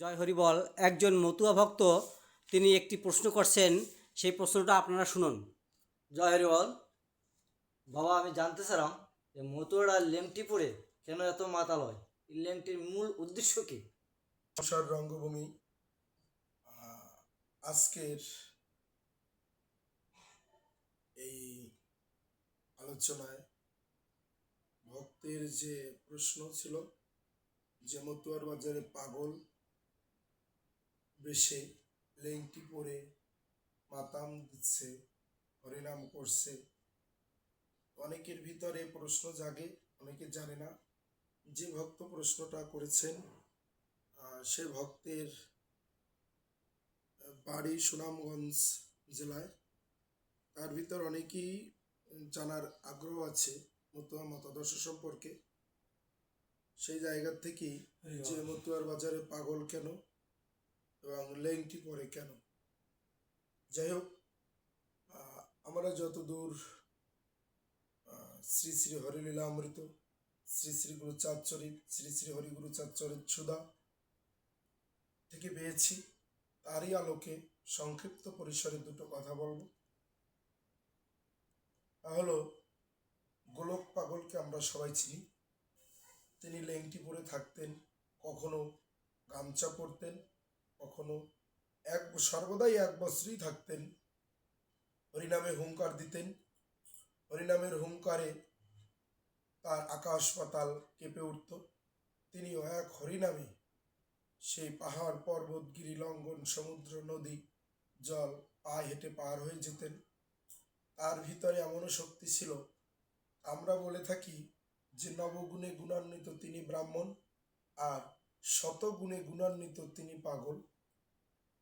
জয় হরিবল একজন মতুয়া ভক্ত তিনি একটি প্রশ্ন করছেন সেই প্রশ্নটা আপনারা শুনুন। জয় হরিবল বাবা আমি জানতে চালাম যে মতুয়ারা লেংটি পরে কেন এত মাতালয় এই লেংটির মূল উদ্দেশ্য কি? সংসার রঙ্গভূমি আজকের এই আলোচনায় ভক্তের যে প্রশ্ন ছিল যে মতুয়ার বাজারে পাগল বেশে লেংটি পরে মাতাম দিচ্ছে হরিনাম করছে। অনেকের ভিতরে প্রশ্ন জাগে অনেকে জানে না। যে ভক্ত প্রশ্নটা করেছেন সে ভক্তের বাড়ি সুনামগঞ্জ জেলায়। তার ভিতর অনেকেই জানার আগ্রহ আছে মতুয়া মতাদর্শ সম্পর্কে। সেই জায়গা থেকেই যে মতুয়ার বাজারে পাগল কেন? এবং লেংটি পরে কেন? যাই হোক আমরা যতদূর শ্রী শ্রী হরিলীলা অমৃত, শ্রী শ্রী গুরু চাঁদচরিত, শ্রী শ্রী হরিগুরু চাঁদচরিত সুধা থেকে পেয়েছি, তারই আলোকে সংক্ষিপ্ত পরিসরে দুটো কথা বলব। তা হলো, গোলক পাগলকে আমরা সবাই চিনি। তিনি লেংটি পরে থাকতেন, কখনো গামছা পরতেন কখনো এক সর্বদাই এক বস্ত্রই থাকতেন। হরিনামে হুঙ্কার দিতেন। হরিনামের হুঙ্কারে তার আকাশ পাতাল কেঁপে উঠত। তিনিও এক হরিনামে সেই পাহাড় পর্বত গিরি লঙ্ঘন সমুদ্র নদী জল পায়ে হেঁটে পার হয়ে যেতেন। তার ভিতরে এমনও শক্তি ছিল, আমরা বলে থাকি যে নবগুণে গুণান্বিত তিনি ব্রাহ্মণ আর শতগুণে গুণান্বিত তিনি পাগল।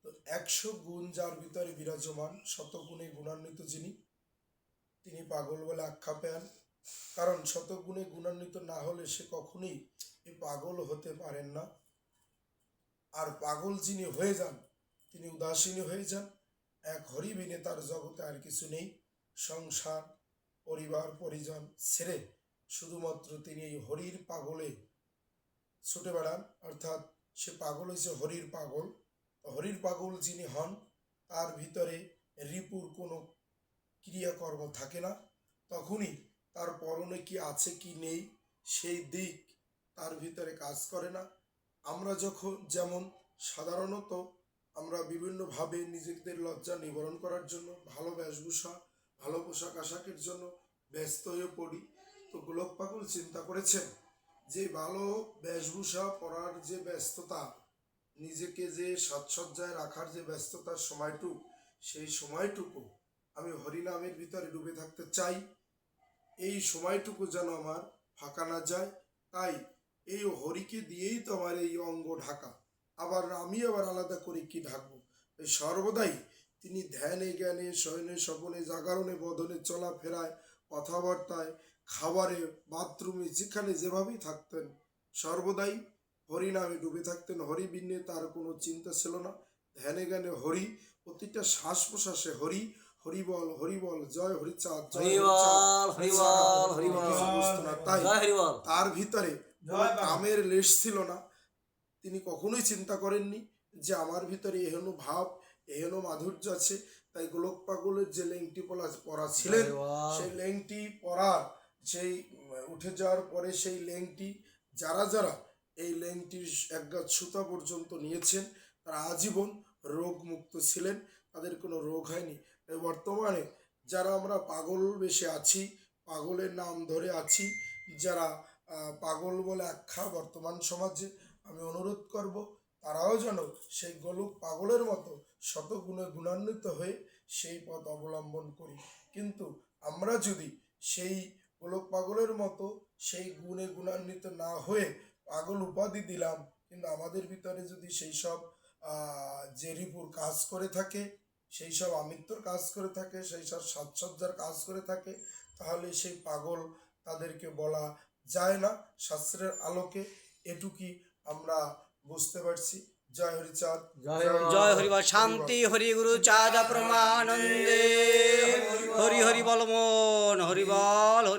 তো একশো গুণ যার ভিতরে বিরাজমান, শতগুণে গুণান্বিত যিনি, তিনি পাগল বলে আখ্যা পেন কারণ শতগুণে গুণান্বিত না হলে সে কখনোই এই পাগল হতে পারেন না। আর পাগল যিনি হয়ে যান, তিনি উদাসীন হয়ে যান। এক হরি হরিবিনে তার জগতে আর কিছু নেই। সংসার, পরিবার, পরিজন ছেড়ে শুধুমাত্র তিনি এই হরির পাগলে ছুটে বেড়ান অর্থাৎ সে পাগল হয়েছে হরির পাগল। হরির পাগল যিনি হন, তার ভিতরে রিপুর কোনো ক্রিয়াকর্ম থাকে না। তখনই তার পরনে কি আছে কি নেই, সেই দিক তার ভিতরে কাজ করে না। আমরা যখন, যেমন সাধারণত আমরা বিভিন্নভাবে নিজেদের লজ্জা নিবারণ করার জন্য, ভালো বেশভূষা, ভালো পোশাক আশাকের জন্য ব্যস্ত হয়ে পড়ি, তো গোলক পাগল চিন্তা করেছেন? যে ভালো বেশভূষা পরার যে ব্যস্ততা, নিজেকে যে সাজসজ্জায় রাখার যে ব্যস্ততার সময়টুক, সেই সময়টুকু আমি হরিনামের ভিতরে ডুবে থাকতে চাই। এই সময়টুকু যেন আমার ফাঁকা না যায়, তাই এই হরিকে দিয়েই তো আমার এই অঙ্গ ঢাকা। আবার আমি আবার আলাদা করে কি ঢাকবো? সর্বদাই তিনি ধ্যানে জ্ঞানে, শয়নে, স্বপনে, জাগরণে, বদনে, চলাফেরায়, কথাবার্তায় খাবারে বাথরুমে যেখানে যেভাবেই থাকতেন সর্বদাই হরি নামে ডুবে থাকতেন। হরি বিন্নে তার কোনো চিন্তা ছিল না। ধ্যানে জ্ঞানে হরি প্রতিটা শ্বাস প্রশ্বাসে হরি হরিবল হরিবল জয় হরিচাঁদ জয়। তাই তার ভিতরে কামের লেশ ছিল না। তিনি কখনোই চিন্তা করেননি যে আমার ভিতরে এহেন ভাব এহেন মাধুর্য আছে। তাই গোলক পাগলের যে লেংটি পলা পরা ছিলেন সেই লেংটি পরার সেই উঠে যাওয়ার পরে সেই লেংটি যারা যারা এই লেংটির একগাছ সুতা পর্যন্ত নিয়েছেন, তারা আজীবন রোগমুক্ত ছিলেন, তাদের কোনো রোগ হয়নি। বর্তমানে যারা আমরা পাগল বেশে আছি, পাগলের নাম ধরে আছি, যারা পাগল বলে আখ্যা বর্তমান সমাজে আমি অনুরোধ করব, তারাও যেন সেই গোলক পাগলের মতো শতগুণে গুণান্বিত হয়ে সেই পথ অবলম্বন করি। কিন্তু আমরা যদি সেই গোলক পাগলের মতো সেই গুণে গুণান্বিত না হয়ে পাগল উপাধি দিলাম। কিন্তু আমাদের ভিতরে যদি সেই সব জেরিপুর কাজ করে থাকে, সেই সব আমিত্বর কাজ করে থাকে, সেই সব সাজসজ্জার কাজ করে থাকে, তাহলে সেই পাগল তাদেরকে বলা যায় না। শাস্ত্রের আলোকে এটুকি আমরা বুঝতে পারছি। জয় হরিচাঁদ। জয় হরিবল শান্তি হরি গুরু, চাঁদ প্রমানন্দে। হরি হরি বল মন হরিবল হরি